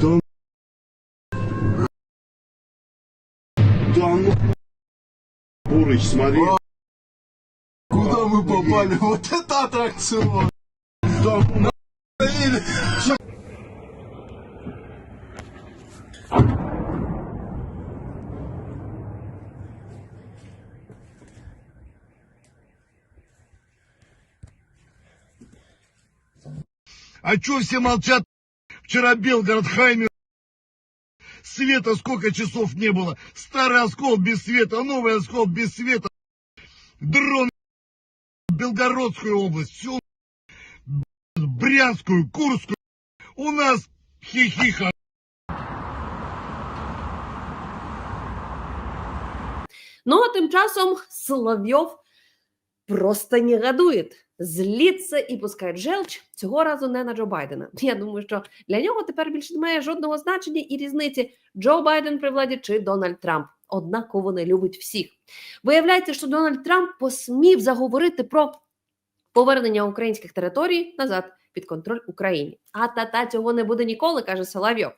Да, да ну, Бурыч, смотри. Куда мы попали? Вот это аттракцион! Да, ну, А чё все молчат? Вчера Белгород Хайме света сколько часов не было. Старый оскол без света, новый оскол без света. Дрон Белгородскую область, всю Брянскую, Курскую. У нас хихиха. Ну а тим часом Соловйов просто негодує, зліться і пускає желч цього разу не на Джо Байдена. Я думаю, що для нього тепер більше немає жодного значення і різниці Джо Байден при владі чи Дональд Трамп. Однаково не любить всіх. Виявляється, що Дональд Трамп посмів заговорити про повернення українських територій назад під контроль Україні. А тата цього не буде ніколи, каже Соловйов.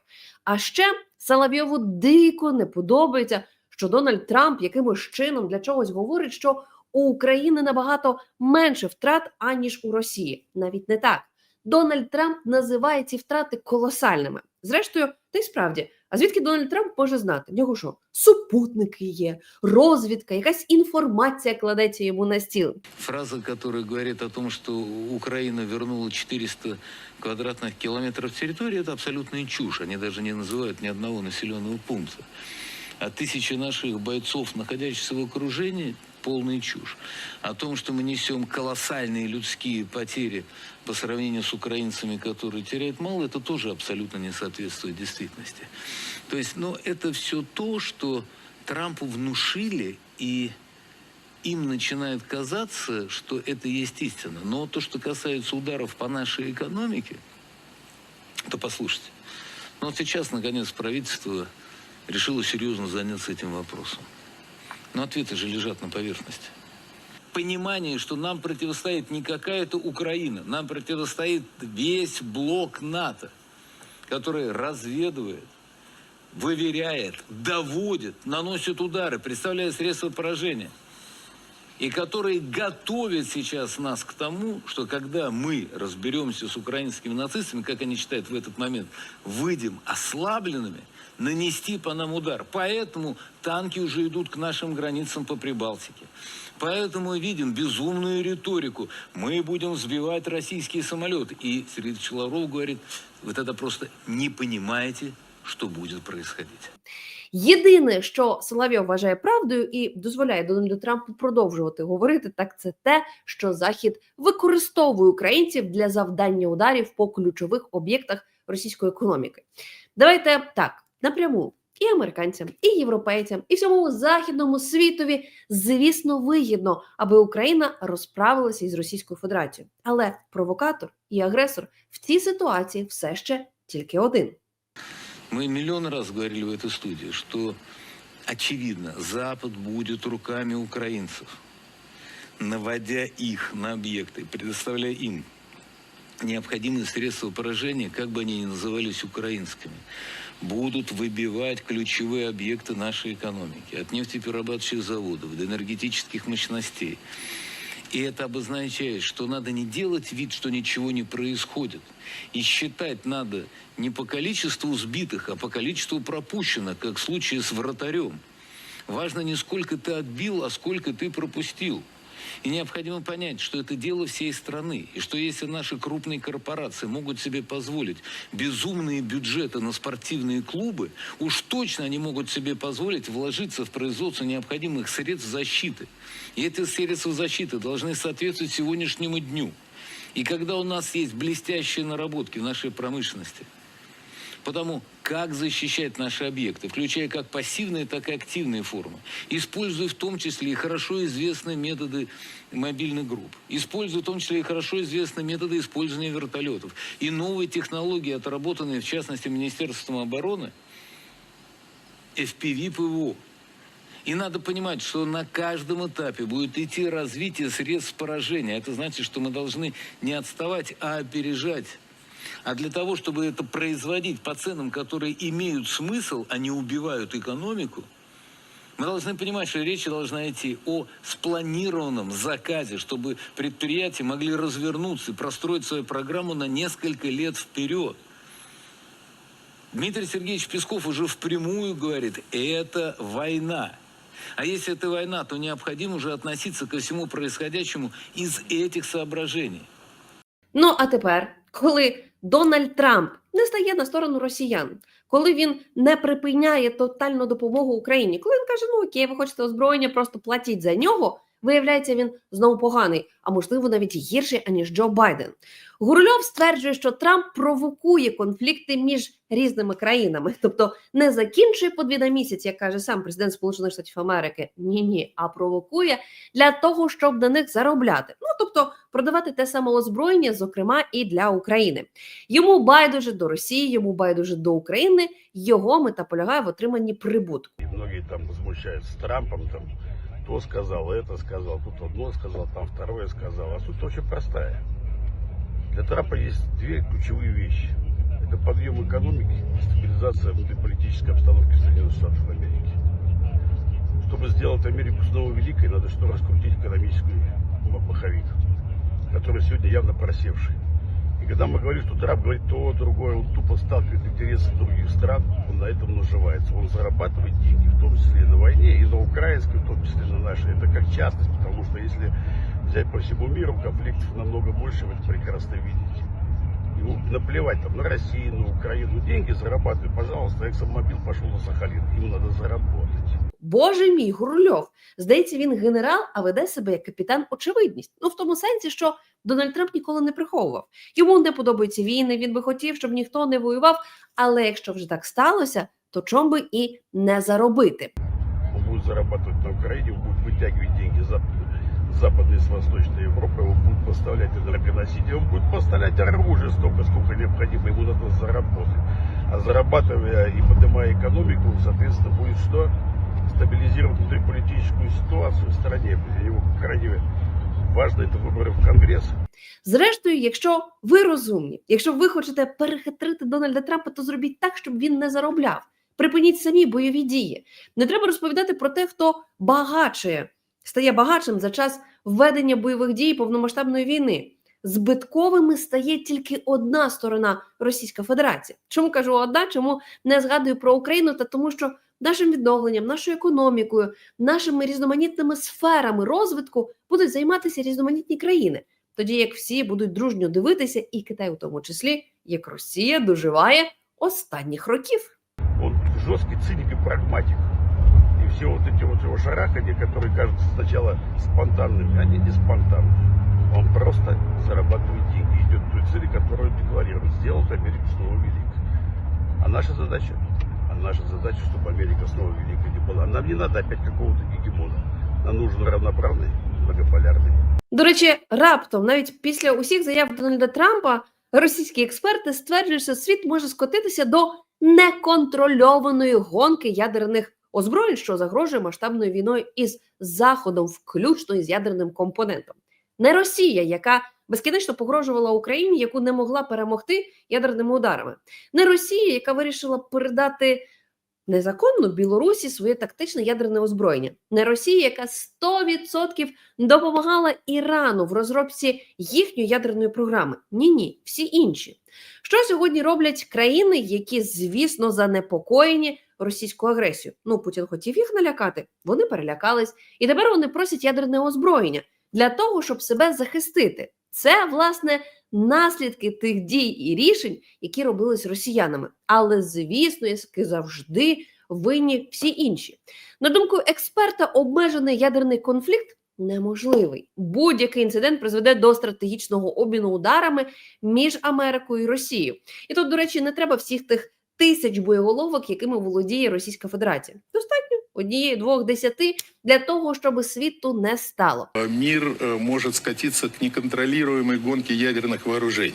А ще Соловйову дико не подобається, що Дональд Трамп якимось чином для чогось говорить, що у України набагато менше втрат, аніж у Росії. Навіть не так. Дональд Трамп називає ці втрати колосальними. Зрештою, та й справді, а звідки Дональд Трамп може знати? В нього що? Супутники є, розвідка, якась інформація кладеться йому на стіл. Фраза, которая говорит о том, что Украина вернула 400 квадратных километров территории, это абсолютная чушь. Они даже не называют ни одного населенного пункта. А тысячи наших бойцов, находящихся в окружении, полная чушь. О том, что мы несем колоссальные людские потери по сравнению с украинцами, которые теряют мало, это тоже абсолютно не соответствует действительности. То есть, ну, это все то, что Трампу внушили и им начинает казаться, что это есть истина. Но то, что касается ударов по нашей экономике, то послушайте. Ну вот сейчас, наконец, правительство решило серьезно заняться этим вопросом. Но ответы же лежат на поверхности. Понимание, что нам противостоит не какая-то Украина, нам противостоит весь блок НАТО, который разведывает, выверяет, доводит, наносит удары, представляет средства поражения и которые готовят сейчас нас к тому, что когда мы разберемся с украинскими нацистами, как они считают в этот момент, выйдем ослабленными, нанести по нам удар. Поэтому танки уже идут к нашим границам по Прибалтике. Поэтому мы видим безумную риторику. Мы будем сбивать российские самолеты. И Сергей Ильич Лавров говорит, вот это просто не понимаете, что будет происходить. Єдине, що Соловйов вважає правдою і дозволяє Дональду Трампу продовжувати говорити, так це те, що Захід використовує українців для завдання ударів по ключових об'єктах російської економіки. Давайте так напряму. І американцям, і європейцям, і всьому західному світові, звісно, вигідно, аби Україна розправилася із Російською Федерацією. Але провокатор і агресор в цій ситуації все ще тільки один. Мы миллион раз говорили в этой студии, что очевидно, Запад будет руками украинцев, наводя их на объекты, предоставляя им необходимые средства поражения, как бы они ни назывались украинскими, будут выбивать ключевые объекты нашей экономики, от нефтеперерабатывающих заводов до энергетических мощностей. И это обозначает, что надо не делать вид, что ничего не происходит. И считать надо не по количеству сбитых, а по количеству пропущенных, как в случае с вратарем. Важно не сколько ты отбил, а сколько ты пропустил. И необходимо понять, что это дело всей страны. И что если наши крупные корпорации могут себе позволить безумные бюджеты на спортивные клубы, уж точно они могут себе позволить вложиться в производство необходимых средств защиты. И эти средства защиты должны соответствовать сегодняшнему дню. И когда у нас есть блестящие наработки в нашей промышленности – Потому как защищать наши объекты, включая как пассивные, так и активные формы, используя в том числе и хорошо известные методы мобильных групп, используя в том числе и хорошо известные методы использования вертолетов и новые технологии, отработанные в частности Министерством обороны, FPV ПВО. И надо понимать, что на каждом этапе будет идти развитие средств поражения. Это значит, что мы должны не отставать, а опережать А для того, чтобы это производить по ценам, которые имеют смысл, а не убивают экономику, мы должны понимать, что речь должна идти о спланированном заказе, чтобы предприятия могли развернуться и простроить свою программу на несколько лет вперед. Дмитрий Сергеевич Песков уже впрямую говорит, это война. А если это война, то необходимо уже относиться ко всему происходящему из этих соображений. Ну а тепер, коли Дональд Трамп не стає на сторону росіян, коли він не припиняє тотальну допомогу Україні, коли він каже, ну окей, ви хочете озброєння, просто платіть за нього. Виявляється, він знову поганий, а можливо навіть гірший аніж Джо Байден. Гурльов стверджує, що Трамп провокує конфлікти між різними країнами, тобто не закінчує по місяць, як каже сам президент Сполучених Штатів Америки. Ні, ні, а провокує для того, щоб на них заробляти. Ну тобто продавати те саме озброєння, зокрема і для України. Йому байдуже до Росії, йому байдуже до України. Його мета полягає в отриманні прибутку. И многие там возмущаются Трампом, там, то сказал, это сказал, тут одно сказал, там второе сказал. А суть очень простая. Для Трампа есть две ключевые вещи. Это подъем экономики и стабилизация внутриполитической обстановки в Соединенных Штатах Америки. Чтобы сделать Америку снова великой, надо что раскрутить экономическую маховик, который сегодня явно просевший. И когда мы говорим, что Трамп говорит то, другое, он тупо сталкивает интересы других стран, на этом наживается. Он зарабатывает деньги, в том числе на войне, и на украинской, в том числе на нашей. Это как частность, потому что если взять по всему миру, конфликтов намного больше, вы это прекрасно видите. Ему наплевать там на Россию, на Украину. Деньги зарабатывай, пожалуйста. Эксомобил пошел на Сахалин. Ему надо заработать. Боже мій, Гурльов. Здається, він генерал, а веде себе як капітан очевидність. Ну в тому сенсі, що Дональд Трамп ніколи не приховував. Йому не подобаються війни. Він би хотів, щоб ніхто не воював. Але якщо вже так сталося, то чом би і не заробити. Он будет зарабатывать на Украине, он будет вытягивать деньги за западной и с восточной Европы, он будет поставлять энергоносители, он будет поставлять оружие столько, сколько необходимо, ему надо заработать. А зарабатывая и поднимая экономику, соответственно, будет что? Стабилизировать внутриполитическую ситуацию в стране. Для него крайне важно это выборы в Конгресс. Зрештою, якщо ви розумні, якщо ви хочете перехитрити Дональда Трампа, то зробіть так, щоб він не заробляв. Припиніть самі бойові дії. Не треба розповідати про те, хто багачує, стає багатшим за час введення бойових дій повномасштабної війни. Збитковими стає тільки одна сторона Російська Федерація. Чому кажу одна? Чому не згадую про Україну? Та тому, що нашим відновленням, нашою економікою, нашими різноманітними сферами розвитку будуть займатися різноманітні країни. Тоді як всі будуть дружньо дивитися, і Китай у тому числі, як Росія доживає останніх років. Он жесткий циник и прагматик. И все вот эти вот его шарахания, которые кажутся сначала спонтанными, они не спонтанны. Он просто зарабатывает деньги, идет к той цели, которую он декларирует, сделать Америку снова великой. А наша задача? А наша задача, чтобы Америка снова великой не была. Нам не надо опять какого-то гегемона. Нам нужен равноправный, многополярный До речі, раптом, навіть після усіх заяв Дональда Трампа, російські експерти стверджують, що світ може скотитися до неконтрольованої гонки ядерних озброєнь, що загрожує масштабною війною із Заходом, включно із ядерним компонентом. Не Росія, яка безкінечно погрожувала Україні, яку не могла перемогти ядерними ударами, не Росія, яка вирішила передати незаконно Білорусі своє тактичне ядерне озброєння, не Росія, яка 100% допомагала Ірану в розробці їхньої ядерної програми. Ні, ні, всі інші. Що сьогодні роблять країни, які, звісно, занепокоєні російською агресією? Ну, Путін хотів їх налякати, вони перелякались, і тепер вони просять ядерне озброєння для того, щоб себе захистити. Це власне наслідки тих дій і рішень, які робились росіянами. Але звісно, як завжди винні всі інші. На думку експерта, обмежений ядерний конфлікт неможливий. Будь-який інцидент призведе до стратегічного обміну ударами між Америкою і Росією. І тут, до речі, не треба всіх тих тисяч боєголовок, якими володіє Російська Федерація. Достатньо однієї, двох, десяти для того, щоб світу не стало. мир э, может скатиться к неконтролируемой гонке ядерных вооружений,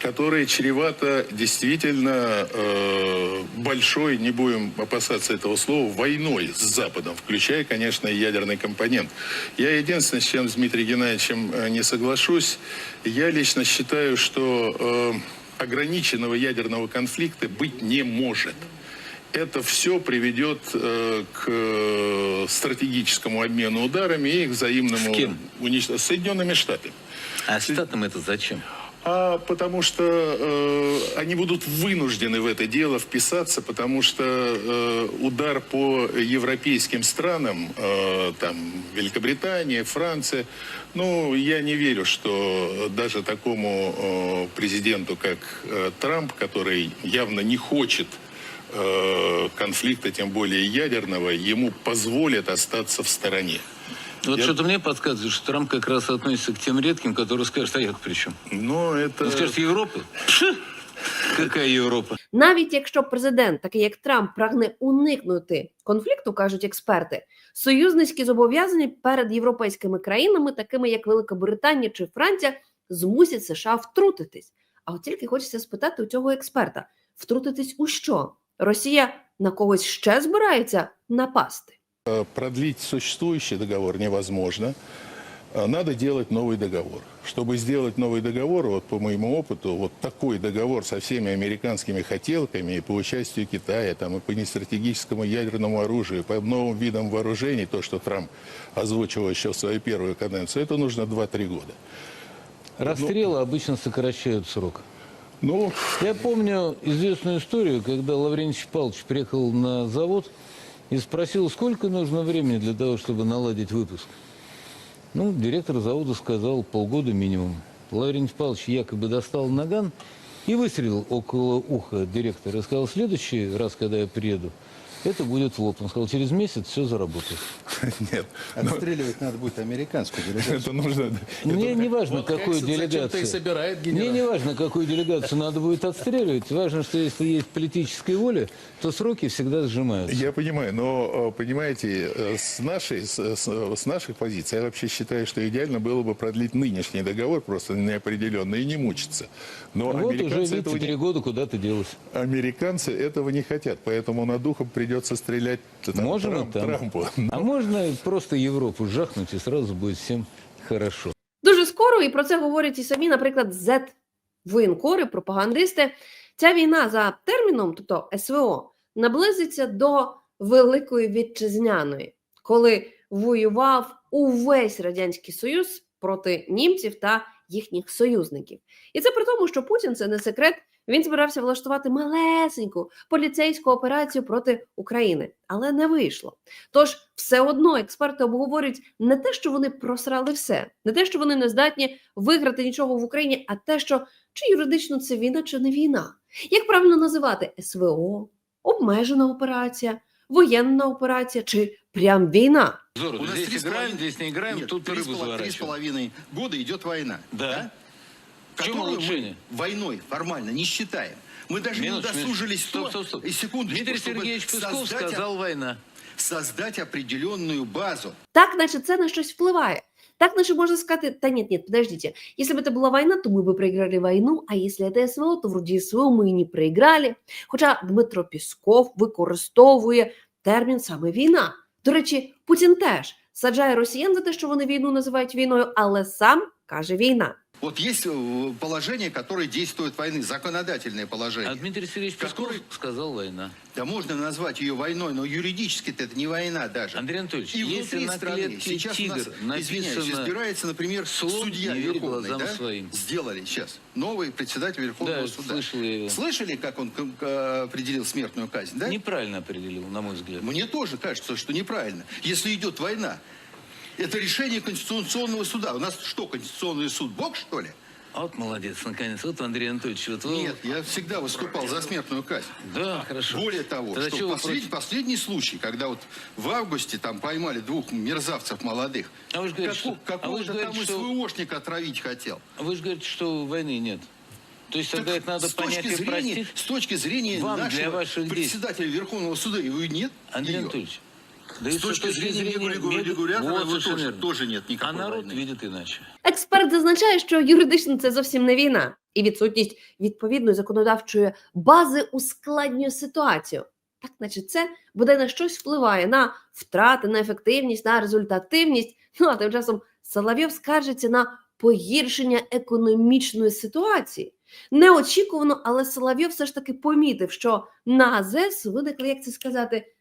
которая чревата действительно э, большой, не будем опасаться этого слова, войной с Западом, включая, конечно, и ядерный компонент. Я единственное, с чем с Дмитрием Геннадьевичем э, не соглашусь, я лично считаю, что э, ограниченного ядерного конфликта быть не может. Это все приведет э, к э, стратегическому обмену ударами и к взаимному С кем? уничтожению. С Соединенными Штатами. А штатам это зачем? А потому что э, они будут вынуждены в это дело вписаться, потому что э, удар по европейским странам, э, там Великобритания, Франция, ну я не верю, что даже такому э, президенту, как э, Трамп, который явно не хочет э, конфликта, тем более ядерного, ему позволят остаться в стороне. Вот Я- что-то мне подсказывает, что Трамп как раз относится к тем редким, которые скажут, а я при чем? Но это... Он скажет, Европа? Пши! Какая Европа? Навіть якщо президент, такий як Трамп, прагне уникнути конфлікту, кажуть експерти, союзницькі зобов'язання перед європейськими країнами, такими як Велика Британія чи Франція, змусять США втрутитись. А от тільки хочеться спитати у цього експерта: втрутитись у що? Росія на когось ще збирається напасти? продлить существующий договор невозможно. А Надо делать новый договор. Чтобы сделать новый договор, вот по моему опыту, вот такой договор со всеми американскими хотелками и по участию Китая, там, и по нестратегическому ядерному оружию, по новым видам вооружений, то, что Трамп озвучивал еще в свою первую каденцию, это нужно 2-3 года. Расстрелы обычно сокращают срок. Ну, Я помню известную историю, когда Лаврентий Павлович приехал на завод и спросил, сколько нужно времени для того, чтобы наладить выпуск. Ну, директор завода сказал полгода минимум. Лаврентий Павлович якобы достал наган и выстрелил около уха директора и сказал, следующий раз, когда я приеду, это будет в лоб. Он сказал, через месяц все заработает. нет. Ну, Отстреливать надо будет американскую делегацию. это нужно... Мне не важно, какую делегацию. собирает Мне не важно, какую делегацию надо будет отстреливать. Важно, что если есть политическая воля, то сроки всегда сжимаются. Я понимаю, но, э, понимаете, э, с нашей, с, наших позиций я вообще считаю, что идеально было бы продлить нынешний договор просто на неопределенно и не мучиться. Но вот уже, американцы, видите, этого три года куда-то делось. американцы этого не хотят, поэтому над духом придется стрелять там, Можем Трамп- там. Трампу. А можно просто Европу жахнуть, и сразу будет всем хорошо. Дуже скоро, і про це говорять і самі, наприклад, z воєнкори, пропагандисти. Ця війна за терміном, тобто СВО, наблизиться до Великої Вітчизняної, коли воював увесь радянський союз проти німців та їхніх союзників. І це при тому, що Путін це не секрет. Він збирався влаштувати малесеньку поліцейську операцію проти України, але не вийшло. Тож все одно експерти обговорюють не те, що вони просрали все, не те, що вони не здатні виграти нічого в Україні, а те, що чи юридично це війна, чи не війна. Як правильно називати СВО, обмежена операція, воєнна операція чи прям війна? Зоро, У нас здесь три с играем, здесь не играем, Нет, тут рыбу поло- Три с заворачиваем. половиной года идет война. Да. Чем Которую улучшение? мы войной формально не считаем. Мы даже Минуту, не минуту. удосужились Стоп, то- стоп, стоп. и секундочку, Дмитрий чтобы Сергеевич Песков создать, сказал война. создать определенную базу. Так, наче це на щось впливає. Так, наче можна сказати, та ні, ні, подождите, если бы это была война, то мы бы проиграли войну, а если это СВО, то вроде СВО ми і не проиграли. Хоча Дмитро Пісков використовує термін саме війна. До речі, Путін теж саджає росіян за те, що вони війну називають війною, але сам каже війна. Вот есть э, положение, которое действует войны, законодательное положение. А Дмитрий Сергеевич Песков Который- сказал война. Да можно назвать ее войной, но юридически это не война даже. Андрей Анатольевич, И если на страны сейчас у нас, «Тигр» извиняюсь, избирается, например, «Слон судья не Верховный, да? своим». Сделали сейчас новый председатель Верховного Да, суда. слышал я его. Слышали, как он к- определил смертную казнь, да? Неправильно определил, на мой взгляд. Мне тоже кажется, что неправильно. Если идет война, это решение Конституционного суда. У нас что, Конституционный суд, Бог, что ли? А Вот молодец, наконец. Вот Андрей Анатольевич, вот вы... Нет, я всегда выступал за смертную казнь. Да, хорошо. Более того, Тогда что послед- против? последний случай, когда вот в августе там поймали двух мерзавцев молодых, А вы же говорите, Каку- что- а вы какого же же говорите, там что- СВОшника отравить хотел? Вы же говорите, что войны нет. То есть тогда Так это надо понять и зрения, простить? С точки зрения Вам для нашего председателя Верховного суда, его нет. Андрей ее. Анатольевич, да С точки зрения регулятора его тоже, тоже нет А народ войны. видит иначе. Експерт зазначає, що юридично це зовсім не війна, і відсутність відповідної законодавчої бази ускладнює ситуацію. Так, наче це буде на щось впливає на втрати, на ефективність, на результативність. Ну а тим часом Соловйов скаржиться на погіршення економічної ситуації. Неочікувано, але Соловйов все ж таки помітив, що на АЗС виникли, як це сказати,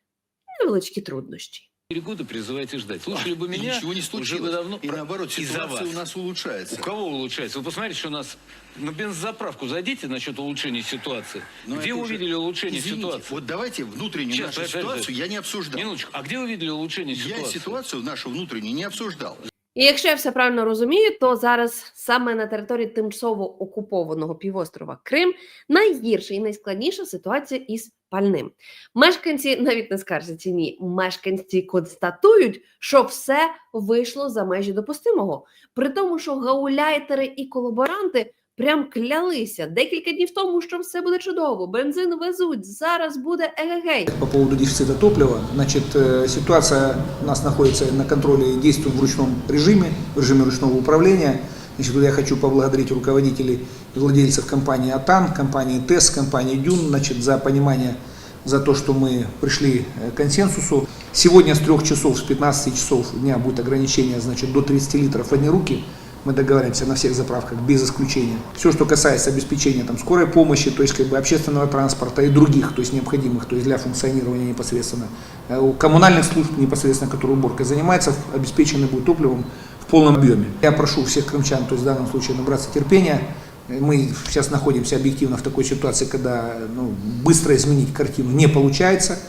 невеличкі труднощі. Четыре года призываете ждать. Слушали бы И меня, ничего не уже случилось. бы давно... И про- наоборот, из-за ситуация вас. у нас улучшается. У кого улучшается? Вы посмотрите, что у нас на бензозаправку зайдите насчет улучшения ситуации. Но где это вы уже- увидели улучшение Извините, ситуации? Вот давайте внутреннюю Сейчас, нашу подожди, ситуацию подожди. я не обсуждал. Минуточку. А где вы видели улучшение Я ситуации? ситуацию нашу внутреннюю не обсуждал. І якщо я все правильно розумію, то зараз саме на території тимчасово окупованого півострова Крим найгірша і найскладніша ситуація із пальним. Мешканці навіть не скаржаться ні. Мешканці констатують, що все вийшло за межі допустимого. При тому, що гауляйтери і колаборанти прям клялися декілька днів тому, що все буде чудово. Бензин везуть, зараз буде егегей. По поводу дефицита топлива, значит, э, ситуация у нас находится на контроле и действует в ручном режиме, в режиме ручного управления. Тут я хочу поблагодарить руководителей владельцев компании «Атан», компании ТЭС, компании «Дюн» значит, за понимание, за то, что мы пришли э, к консенсусу. Сегодня с 3 часов, с 15 часов дня будет ограничение значит, до 30 литров в одни руки. Мы договариваемся на всех заправках без исключения. Все, что касается обеспечения там, скорой помощи, то есть как бы общественного транспорта и других, то есть необходимых, то есть для функционирования непосредственно э, у коммунальных служб непосредственно, которые уборкой занимаются, обеспечены будут топливом в полном объеме. Я прошу всех крымчан, то есть в данном случае набраться терпения. Э, Мы сейчас находимся объективно в такой ситуации, когда ну, быстро изменить картину не получается.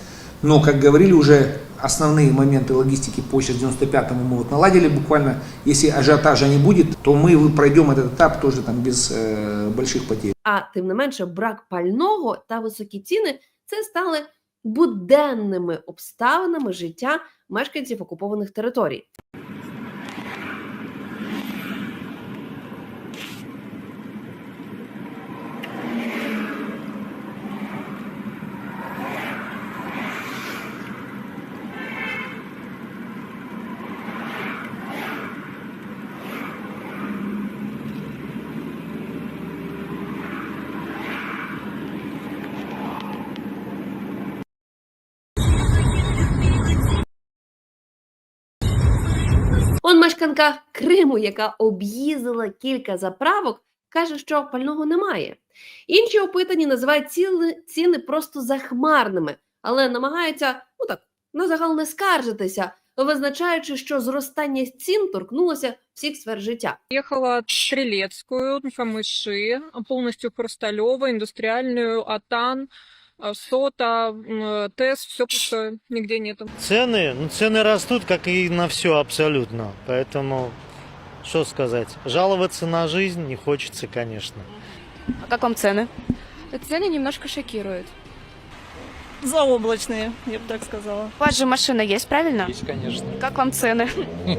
Но, как говорили уже, основные моменты логистики по сейчас 95-му мы вот наладили буквально. Если ажиотажа не будет, то мы пройдем этот этап тоже там без э, больших потерь. А тим не менше, брак пального та високі ціни це стали буденними обставинами життя мешканців окупованих територій. Мешканка Криму, яка об'їздила кілька заправок, каже, що пального немає. Інші опитані називають ціни, ціни просто захмарними, але намагаються ну так на загал не скаржитися, визначаючи, що зростання цін торкнулося всіх сфер життя. Ехала Стрелецкую, Камыши, полностью Хрусталева, Индустриальную, Атан, Сота, м, ТЭС, все пустое, нигде нету. Цены, ну цены растут, как и на все абсолютно. Поэтому, что сказать, жаловаться на жизнь не хочется, конечно. А как вам цены? Цены немножко шокируют. Заоблачные, я бы так сказала. У вас же машина есть, правильно? Есть, конечно. Как вам цены?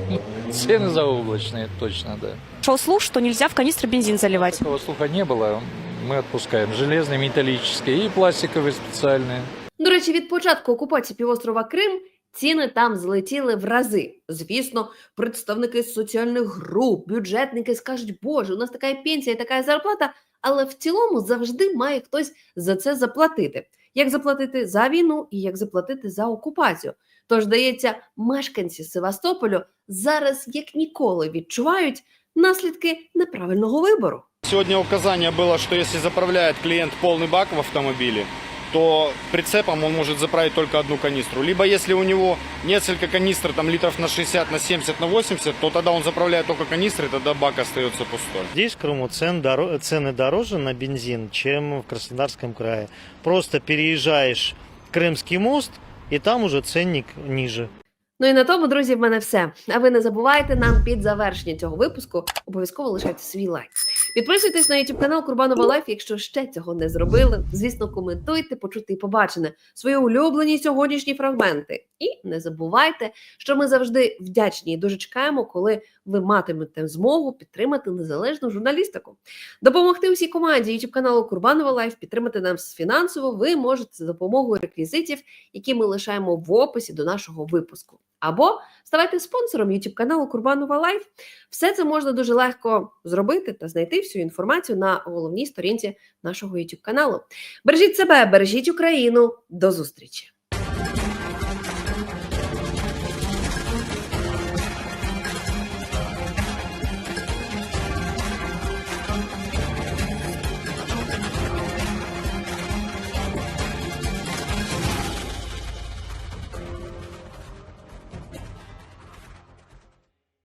Цены заоблачные, точно, да. Шел слух, что нельзя в канистры бензин заливать. Такого слуха не было. Мы отпускаем железные, металлические и пластиковые специальные. До речі, від початку окупації півострова Крим ціни там злетіли в рази. Звісно, представники соціальних груп, бюджетники скажуть, боже, у нас така пенсія, і така зарплата, але в цілому завжди має хтось за це заплатити. Як заплатити за війну і як заплатити за окупацію. Тож, здається, мешканці Севастополю зараз як ніколи відчувають наслідки неправильного вибору. Сегодня указание было, что если заправляет клиент полный бак в автомобиле, то прицепом он может заправить только одну канистру. Либо если у него несколько канистр, там литров на 60, на 70, на 80, то тогда он заправляет только канистры, тогда бак остается пустой. Здесь, в Крыму, цен доро- цены дороже на бензин, чем в Краснодарском крае. Просто переезжаешь Крымский мост, и там уже ценник ниже. Ну і на тому, друзі, в мене все. А ви не забувайте нам під завершення цього випуску обов'язково лишайте свій лайк. Підписуйтесь на YouTube канал Курбанова Лайф, якщо ще цього не зробили. Звісно, коментуйте, почути і побачене свої улюблені сьогоднішні фрагменти. І не забувайте, що ми завжди вдячні і дуже чекаємо, коли ви матимете змогу підтримати незалежну журналістику. Допомогти усій команді YouTube каналу Курбанова Лайф, підтримати нас фінансово. Ви можете за допомогою реквізитів, які ми лишаємо в описі до нашого випуску. Або ставайте спонсором YouTube каналу Курбанова Лайф. Все це можна дуже легко зробити та знайти всю інформацію на головній сторінці нашого YouTube каналу. Бережіть себе, бережіть Україну. До зустрічі!